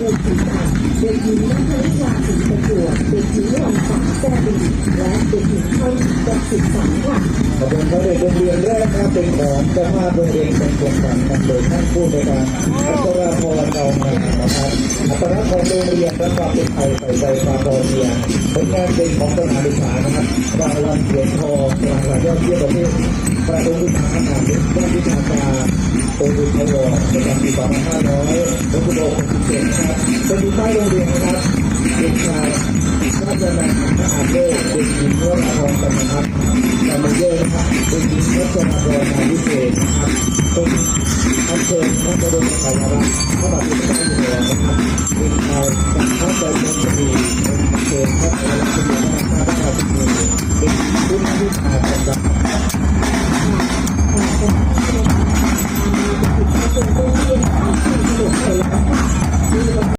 ภูมิศรีจันทร์เด็กหญิงนัทนิชาสิงห์ประจวบเด็กหญิงวันศังแซ่บีและเด็กหญิงเข้าจักรศึกษาค่ะขบวนพระเด็กโรงเรียนแรกนะเป็นของเจ้าภาพโรงเรียนเป็นคนฝันนำโดยท่านผู้ในการ อัตลักษณ์ของโรงเรียนและความเป็นไทยใส่ใจความพอเพียงผลงานเป็นของสถานศึกษานะครับรางวัลเหรียญทองรางวัลยอดเยี่ยมประเภทประดมวิชาขนาดเล็กด้านวิชาการโอรุพวประจำปี2567นะครับเป็นอยู่ใต้โรงเรียนนะครับเด็กชายราชนันท์มหาเทพเด็กหญิงวราพรกำมพัฒน์กำมะเยอะนะครับเป็นหญิงรัชนาดรนาวิเศษนะครับเป็นอัญเชิญพระบรมสารวัตรพระบาทสมเด็จ Thank you.